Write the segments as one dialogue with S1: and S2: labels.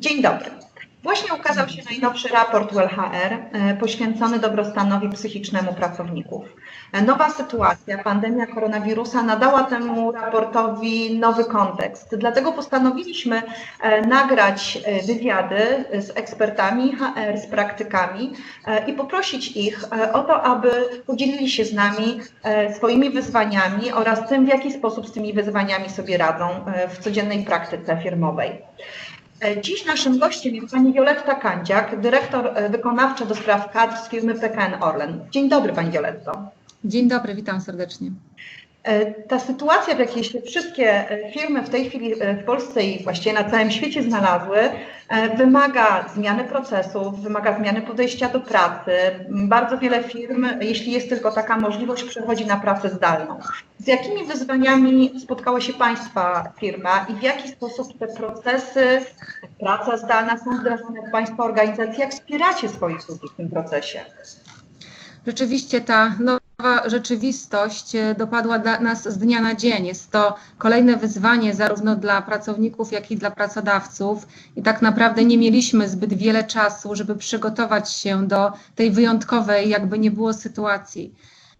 S1: Dzień dobry. Właśnie ukazał się najnowszy raport ULHR e, poświęcony dobrostanowi psychicznemu pracowników. E, Nowa sytuacja, pandemia koronawirusa nadała temu raportowi nowy kontekst. Dlatego postanowiliśmy e, nagrać wywiady z ekspertami HR, z praktykami i poprosić ich o to, aby podzielili się z nami swoimi wyzwaniami oraz tym, w jaki sposób z tymi wyzwaniami sobie radzą w codziennej praktyce firmowej. E, Dziś naszym gościem jest pani Wioletta Kandziak, dyrektor e, wykonawcza do spraw kadr z firmy PKN Orlen. Dzień dobry pani Violetto.
S2: Dzień dobry, witam serdecznie.
S1: E, Ta sytuacja, w jakiej się wszystkie e, firmy w tej chwili e, w Polsce i właściwie na całym świecie znalazły, wymaga zmiany procesów, wymaga zmiany podejścia do pracy. Bardzo wiele firm, jeśli jest tylko taka możliwość, przechodzi na pracę zdalną. Z jakimi wyzwaniami spotkała się Państwa firma i w jaki sposób te procesy, praca zdalna są wdrażane w Państwa organizacji? Jak wspieracie swoich ludzi w tym procesie?
S2: Rzeczywiście ta nowa rzeczywistość e, dopadła nas z dnia na dzień. Jest to kolejne wyzwanie zarówno dla pracowników, jak i dla pracodawców. I tak naprawdę nie mieliśmy zbyt wiele czasu, żeby przygotować się do tej wyjątkowej, jakby nie było sytuacji.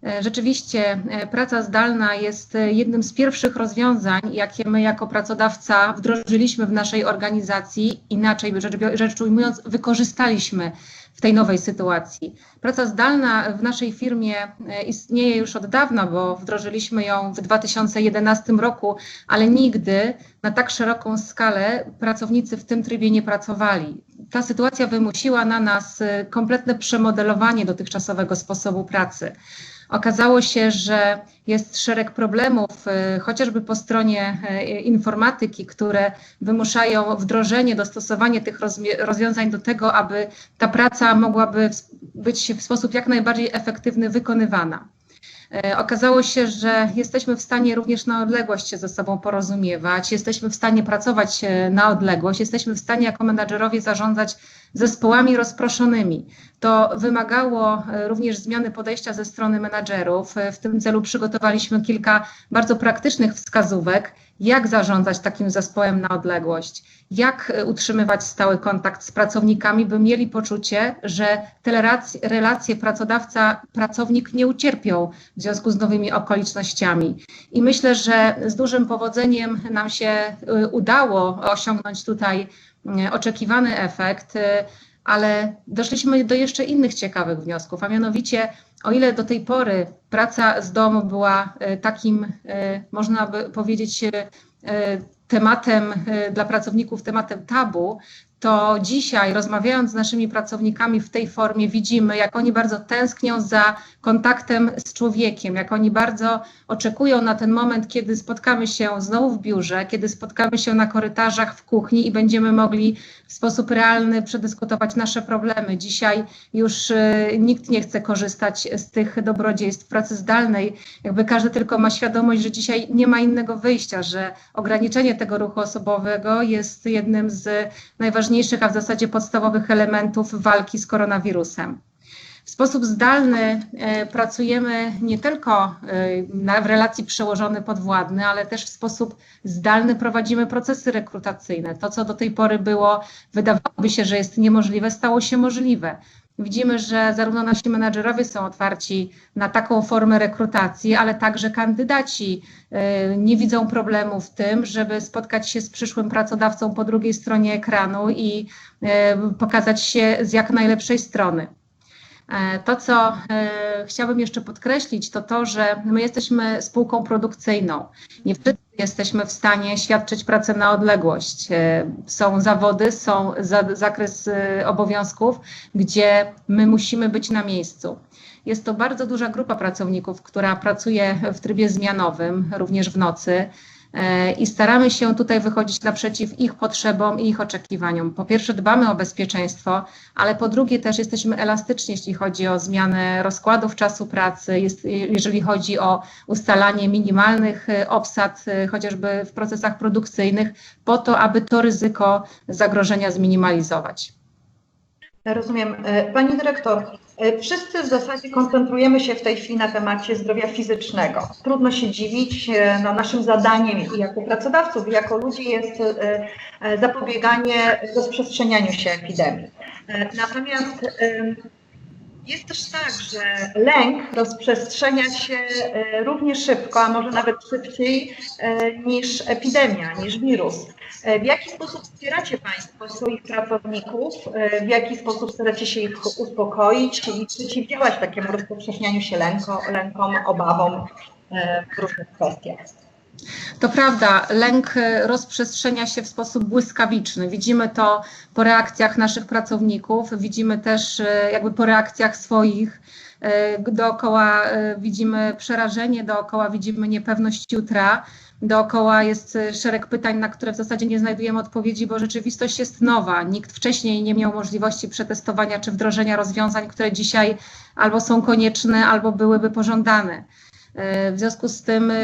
S2: E, Rzeczywiście e, praca zdalna jest e, jednym z pierwszych rozwiązań, jakie my jako pracodawca wdrożyliśmy w naszej organizacji, inaczej rzecz, ujmując, wykorzystaliśmy w tej nowej sytuacji. Praca zdalna w naszej firmie istnieje już od dawna, bo wdrożyliśmy ją w 2011 roku, ale nigdy na tak szeroką skalę pracownicy w tym trybie nie pracowali. Ta sytuacja wymusiła na nas kompletne przemodelowanie dotychczasowego sposobu pracy. Okazało się, że jest szereg problemów, e, chociażby po stronie e, informatyki, które wymuszają wdrożenie, dostosowanie tych rozwiązań do tego, aby ta praca mogłaby być w sposób jak najbardziej efektywny wykonywana. E, Okazało się, że jesteśmy w stanie również na odległość się ze sobą porozumiewać, jesteśmy w stanie pracować na odległość, jesteśmy w stanie jako menadżerowie zarządzać zespołami rozproszonymi. To wymagało e, również zmiany podejścia ze strony menadżerów. E, W tym celu przygotowaliśmy kilka bardzo praktycznych wskazówek, jak zarządzać takim zespołem na odległość, jak e, utrzymywać stały kontakt z pracownikami, by mieli poczucie, że te relacje, pracodawca-pracownik nie ucierpią w związku z nowymi okolicznościami. I myślę, że z dużym powodzeniem nam się udało osiągnąć tutaj oczekiwany efekt, y, ale doszliśmy do jeszcze innych ciekawych wniosków, a mianowicie o ile do tej pory praca z domu była y, takim, można by powiedzieć, tematem dla pracowników, tematem tabu, to dzisiaj rozmawiając z naszymi pracownikami w tej formie widzimy, jak oni bardzo tęsknią za kontaktem z człowiekiem, jak oni bardzo oczekują na ten moment, kiedy spotkamy się znowu w biurze, kiedy spotkamy się na korytarzach w kuchni i będziemy mogli w sposób realny przedyskutować nasze problemy. Dzisiaj już y, nikt nie chce korzystać z tych dobrodziejstw pracy zdalnej. Jakby każdy tylko ma świadomość, że dzisiaj nie ma innego wyjścia, że ograniczenie tego ruchu osobowego jest jednym z najważniejszych, a w zasadzie podstawowych elementów walki z koronawirusem. W sposób zdalny e, pracujemy nie tylko e, w relacji przełożony podwładny, ale też w sposób zdalny prowadzimy procesy rekrutacyjne. To, co do tej pory było, wydawałoby się, że jest niemożliwe, stało się możliwe. Widzimy, że zarówno nasi menadżerowie są otwarci na taką formę rekrutacji, ale także kandydaci e, nie widzą problemu w tym, żeby spotkać się z przyszłym pracodawcą po drugiej stronie ekranu i e, pokazać się z jak najlepszej strony. E, To, co e, chciałabym jeszcze podkreślić, to to, że my jesteśmy spółką produkcyjną. Nie wszyscy jesteśmy w stanie świadczyć pracę na odległość. E, Są zawody, są za, zakres obowiązków, gdzie my musimy być na miejscu. Jest to bardzo duża grupa pracowników, która pracuje w trybie zmianowym, również w nocy. E, I staramy się tutaj wychodzić naprzeciw ich potrzebom i ich oczekiwaniom. Po pierwsze, dbamy o bezpieczeństwo, ale po drugie, też jesteśmy elastyczni, jeśli chodzi o zmianę rozkładów czasu pracy, jest, jeżeli chodzi o ustalanie minimalnych e, obsad, e, chociażby w procesach produkcyjnych, po to, aby to ryzyko zagrożenia zminimalizować.
S1: Rozumiem. E, Pani dyrektor, e, wszyscy w zasadzie koncentrujemy się w tej chwili na temacie zdrowia fizycznego. Trudno się dziwić, e, no naszym zadaniem i jako pracodawców, i jako ludzi jest zapobieganie rozprzestrzenianiu się epidemii. Natomiast jest też tak, że lęk rozprzestrzenia się e, równie szybko, a może nawet szybciej e, niż epidemia, niż wirus. E, W jaki sposób wspieracie Państwo swoich pracowników? W jaki sposób staracie się ich uspokoić i przeciwdziałać takiemu rozpowszechnianiu się lęko, lękom, obawom w różnych kwestiach?
S2: To prawda, lęk e, rozprzestrzenia się w sposób błyskawiczny. Widzimy to po reakcjach naszych pracowników, widzimy też e, jakby po reakcjach swoich. E, Dookoła widzimy przerażenie, dookoła widzimy niepewność jutra, dookoła jest szereg pytań, na które w zasadzie nie znajdujemy odpowiedzi, bo rzeczywistość jest nowa. Nikt wcześniej nie miał możliwości przetestowania czy wdrożenia rozwiązań, które dzisiaj albo są konieczne, albo byłyby pożądane. E, W związku z tym, e,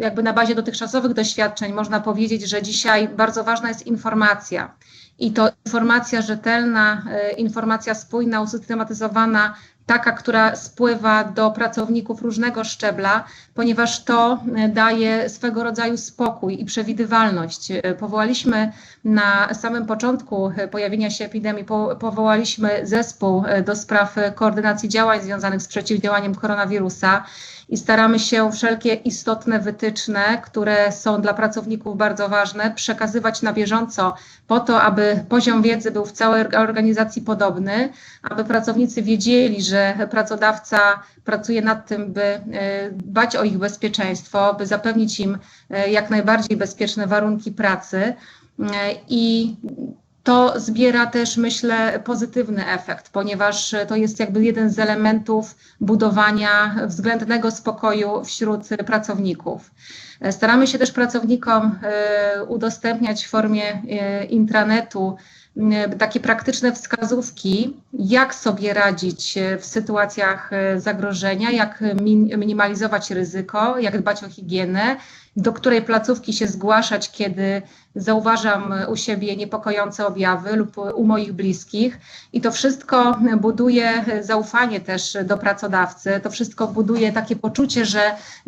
S2: jakby na bazie dotychczasowych doświadczeń, można powiedzieć, że dzisiaj bardzo ważna jest informacja. I to informacja rzetelna, e, informacja spójna, usystematyzowana, taka, która spływa do pracowników różnego szczebla, ponieważ to daje swego rodzaju spokój i przewidywalność. Powołaliśmy na samym początku pojawienia się epidemii, po, powołaliśmy zespół do spraw koordynacji działań związanych z przeciwdziałaniem koronawirusa i staramy się wszelkie istotne wytyczne, które są dla pracowników bardzo ważne, przekazywać na bieżąco po to, aby poziom wiedzy był w całej organizacji podobny, aby pracownicy wiedzieli, że pracodawca pracuje nad tym, by e, dbać o ich bezpieczeństwo, by zapewnić im e, jak najbardziej bezpieczne warunki pracy. E, I to zbiera też, myślę, pozytywny efekt, ponieważ to jest jakby jeden z elementów budowania względnego spokoju wśród pracowników. Staramy się też pracownikom e, udostępniać w formie e, intranetu m, takie praktyczne wskazówki, jak sobie radzić w sytuacjach zagrożenia, jak min- minimalizować ryzyko, jak dbać o higienę, do której placówki się zgłaszać, kiedy zauważam u siebie niepokojące objawy lub u moich bliskich. I to wszystko buduje zaufanie też do pracodawcy. To wszystko buduje takie poczucie, że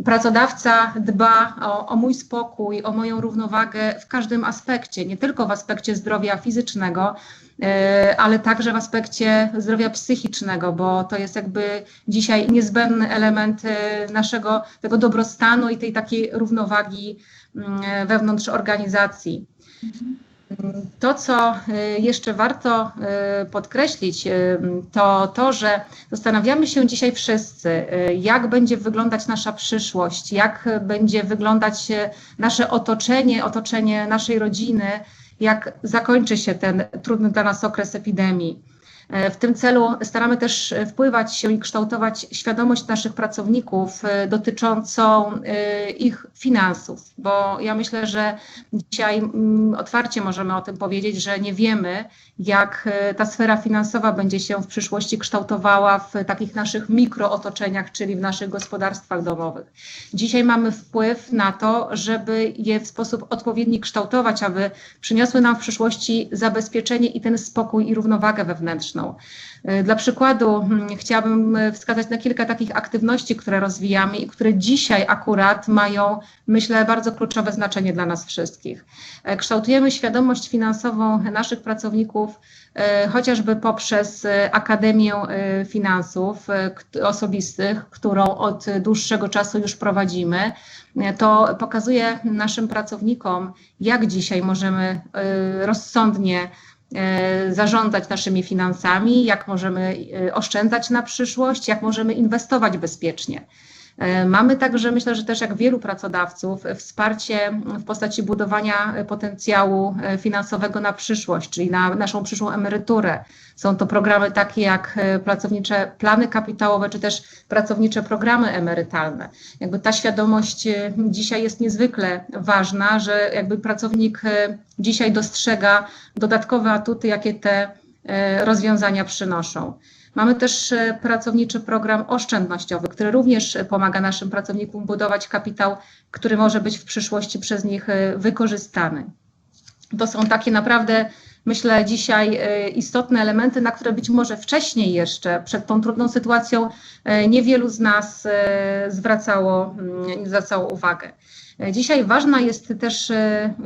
S2: pracodawca dba o, o mój spokój, o moją równowagę w każdym aspekcie, nie tylko w aspekcie zdrowia fizycznego, ale także w aspekcie zdrowia psychicznego, bo to jest jakby dzisiaj niezbędny element e, naszego tego dobrostanu i tej takiej równowagi mm, wewnątrz organizacji. To, co y, jeszcze warto podkreślić, to to, że zastanawiamy się dzisiaj wszyscy, jak będzie wyglądać nasza przyszłość, jak będzie wyglądać nasze otoczenie, otoczenie naszej rodziny, jak zakończy się ten trudny dla nas okres epidemii. E, W tym celu staramy też wpływać się i kształtować świadomość naszych pracowników e, dotyczącą e, ich finansów, bo ja myślę, że dzisiaj mm, otwarcie możemy o tym powiedzieć, że nie wiemy, jak e, ta sfera finansowa będzie się w przyszłości kształtowała w takich naszych mikrootoczeniach, czyli w naszych gospodarstwach domowych. Dzisiaj mamy wpływ na to, żeby je w sposób odpowiedni kształtować, aby przyniosły nam w przyszłości zabezpieczenie i ten spokój i równowagę wewnętrzną. E, Dla przykładu mm, chciałabym e, wskazać na kilka takich aktywności, które rozwijamy i które dzisiaj akurat mają, myślę, bardzo kluczowe znaczenie dla nas wszystkich. E, Kształtujemy świadomość finansową naszych pracowników chociażby poprzez Akademię Finansów Osobistych, którą od dłuższego czasu już prowadzimy. To pokazuje naszym pracownikom, jak dzisiaj możemy rozsądnie zarządzać naszymi finansami, jak możemy e, oszczędzać na przyszłość, jak możemy inwestować bezpiecznie. E, Mamy także, myślę, że też jak wielu pracodawców, wsparcie w postaci budowania e, potencjału e, finansowego na przyszłość, czyli na naszą przyszłą emeryturę. Są to programy takie jak pracownicze plany kapitałowe, czy też pracownicze programy emerytalne. Jakby ta świadomość dzisiaj jest niezwykle ważna, że jakby pracownik dzisiaj dostrzega dodatkowe atuty, jakie te rozwiązania przynoszą. Mamy też e, pracowniczy program oszczędnościowy, który również pomaga naszym pracownikom budować kapitał, który może być w przyszłości przez nich e, wykorzystany. To są takie naprawdę, myślę, dzisiaj e, istotne elementy, na które być może wcześniej jeszcze, przed tą trudną sytuacją, e, niewielu z nas e, zwracało, mm, zwracało uwagę. Dzisiaj ważna jest też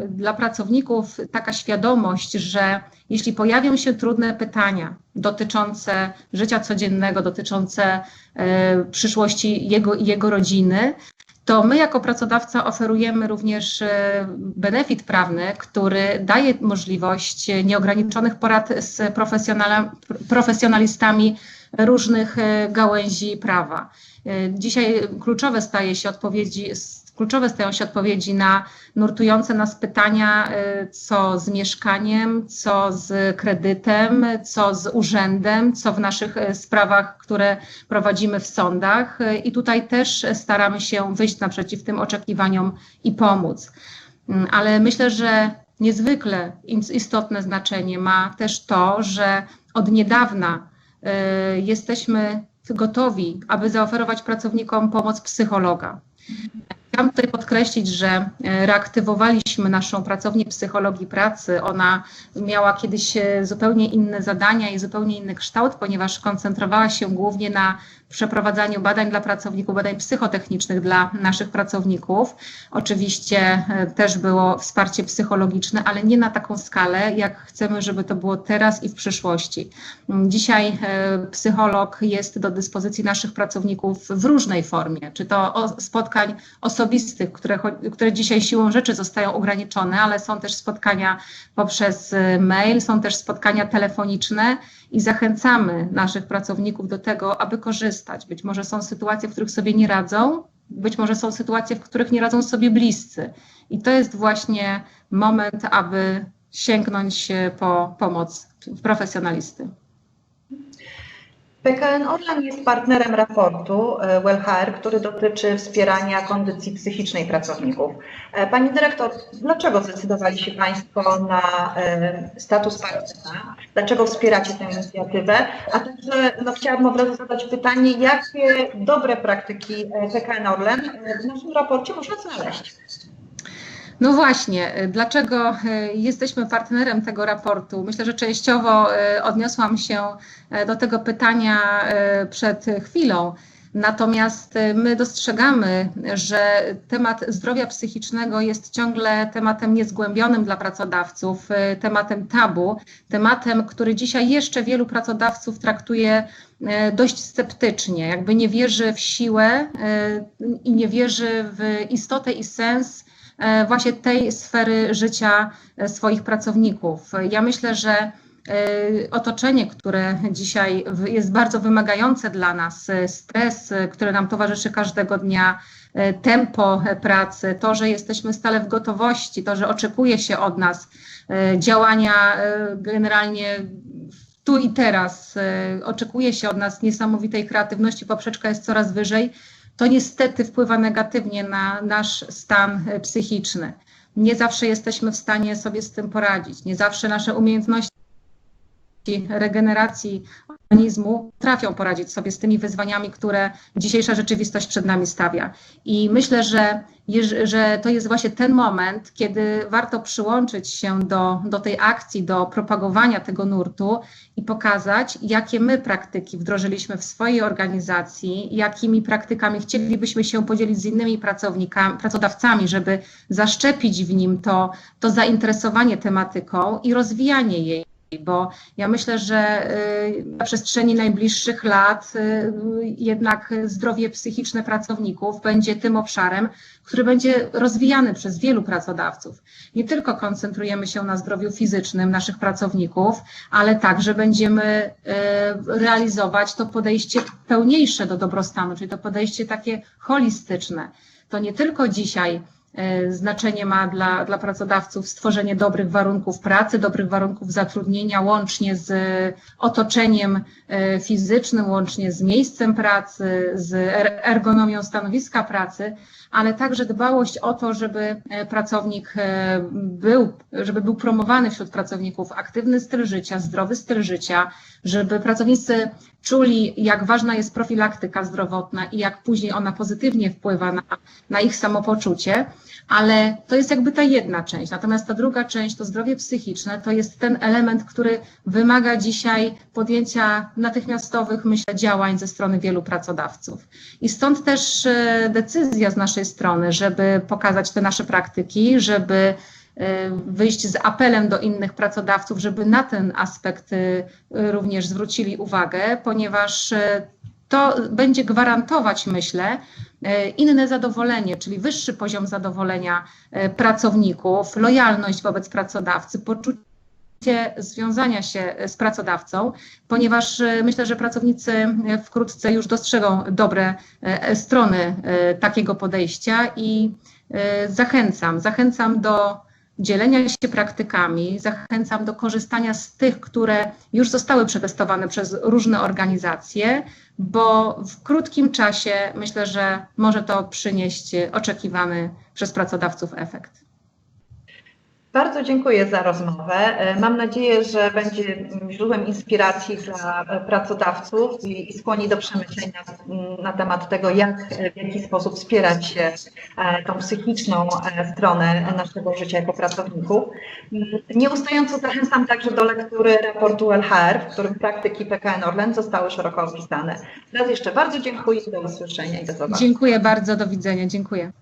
S2: dla pracowników taka świadomość, że jeśli pojawią się trudne pytania dotyczące życia codziennego, dotyczące przyszłości jego i jego rodziny, to my jako pracodawca oferujemy również e, benefit prawny, który daje możliwość nieograniczonych porad z profesjonalistami różnych e, gałęzi prawa. E, dzisiaj kluczowe staje się odpowiedzi, kluczowe stają się odpowiedzi na nurtujące nas pytania, y, co z mieszkaniem, co z kredytem, co z urzędem, co w naszych y, sprawach, które prowadzimy w sądach. Y, I tutaj też staramy się wyjść naprzeciw tym oczekiwaniom i pomóc. Mm, ale myślę, że niezwykle istotne znaczenie ma też to, że od niedawna jesteśmy gotowi, aby zaoferować pracownikom pomoc psychologa. Chciałam tutaj podkreślić, że e, reaktywowaliśmy naszą pracownię psychologii pracy. Ona miała kiedyś e, zupełnie inne zadania i zupełnie inny kształt, ponieważ koncentrowała się głównie na przeprowadzaniu badań dla pracowników, badań psychotechnicznych dla naszych pracowników. Oczywiście e, też było wsparcie psychologiczne, ale nie na taką skalę, jak chcemy, żeby to było teraz i w przyszłości. Dzisiaj psycholog jest do dyspozycji naszych pracowników w różnej formie, czy to spotkań osobistych, które, które dzisiaj siłą rzeczy zostają ograniczone, ale są też spotkania poprzez y, mail, są też spotkania telefoniczne i zachęcamy naszych pracowników do tego, aby korzystać. Być może są sytuacje, w których sobie nie radzą, być może są sytuacje, w których nie radzą sobie bliscy. I to jest właśnie moment, aby sięgnąć po pomoc profesjonalisty.
S1: PKN Orlen jest partnerem raportu e, WellHR, który dotyczy wspierania kondycji psychicznej pracowników. E, pani dyrektor, dlaczego zdecydowali się Państwo na e, status partnera? Dlaczego wspieracie tę inicjatywę? A także no, chciałabym od razu zadać pytanie, jakie dobre praktyki PKN Orlen w naszym raporcie można znaleźć?
S2: No właśnie, y, dlaczego y, jesteśmy partnerem tego raportu? Myślę, że częściowo y, odniosłam się do tego pytania przed chwilą. Natomiast my dostrzegamy, że temat zdrowia psychicznego jest ciągle tematem niezgłębionym dla pracodawców, tematem tabu, tematem, który dzisiaj jeszcze wielu pracodawców traktuje dość sceptycznie, jakby nie wierzy w siłę i nie wierzy w istotę i sens E, właśnie tej sfery życia e, swoich pracowników. Ja myślę, że e, otoczenie, które dzisiaj jest bardzo wymagające dla nas, stres, który nam towarzyszy każdego dnia, tempo pracy, to, że jesteśmy stale w gotowości, to, że oczekuje się od nas działania generalnie tu i teraz, oczekuje się od nas niesamowitej kreatywności, poprzeczka jest coraz wyżej to niestety wpływa negatywnie na nasz stan e, psychiczny. Nie zawsze jesteśmy w stanie sobie z tym poradzić, nie zawsze nasze umiejętności regeneracji organizmu trafią poradzić sobie z tymi wyzwaniami, które dzisiejsza rzeczywistość przed nami stawia. I myślę, że, że to jest właśnie ten moment, kiedy warto przyłączyć się do, do tej akcji, do propagowania tego nurtu i pokazać, jakie my praktyki wdrożyliśmy w swojej organizacji, jakimi praktykami chcielibyśmy się podzielić z innymi pracownikami, pracodawcami, żeby zaszczepić w nim to, to zainteresowanie tematyką i rozwijanie jej bo ja myślę, że y, na przestrzeni najbliższych lat y, jednak zdrowie psychiczne pracowników będzie tym obszarem, który będzie rozwijany przez wielu pracodawców. Nie tylko koncentrujemy się na zdrowiu fizycznym naszych pracowników, ale także będziemy y, realizować to podejście pełniejsze do dobrostanu, czyli to podejście takie holistyczne. To nie tylko dzisiaj znaczenie ma dla, dla pracodawców stworzenie dobrych warunków pracy, dobrych warunków zatrudnienia, łącznie z otoczeniem e, fizycznym, łącznie z miejscem pracy, z er, ergonomią stanowiska pracy, ale także dbałość o to, żeby e, pracownik był, żeby był promowany wśród pracowników aktywny styl życia, zdrowy styl życia, żeby pracownicy czuli, jak ważna jest profilaktyka zdrowotna i jak później ona pozytywnie wpływa na, na ich samopoczucie, ale to jest jakby ta jedna część. Natomiast ta druga część, to zdrowie psychiczne, to jest ten element, który wymaga dzisiaj podjęcia natychmiastowych, myślę, działań ze strony wielu pracodawców. I stąd też e, decyzja z naszej strony, żeby pokazać te nasze praktyki, żeby wyjść z apelem do innych pracodawców, żeby na ten aspekt e, również zwrócili uwagę, ponieważ e, to będzie gwarantować, myślę, inne zadowolenie, czyli wyższy poziom zadowolenia pracowników, lojalność wobec pracodawcy, poczucie związania się z pracodawcą, ponieważ myślę, że pracownicy wkrótce już dostrzegą dobre strony takiego podejścia i zachęcam, zachęcam do dzielenia się praktykami, zachęcam do korzystania z tych, które już zostały przetestowane przez różne organizacje, bo w krótkim czasie myślę, że może to przynieść oczekiwany przez pracodawców efekt.
S1: Bardzo dziękuję za rozmowę. E, Mam nadzieję, że będzie źródłem inspiracji dla e, pracodawców i, skłoni do przemyślenia mm, na temat tego, jak, e, w jaki sposób wspierać się tą psychiczną stronę naszego życia jako pracowników. Mm, Nieustająco zachęcam także do lektury raportu LHR, w którym praktyki PKN Orlen zostały szeroko opisane. Raz jeszcze bardzo dziękuję, do usłyszenia i do zobaczenia.
S2: Dziękuję bardzo, do widzenia, dziękuję.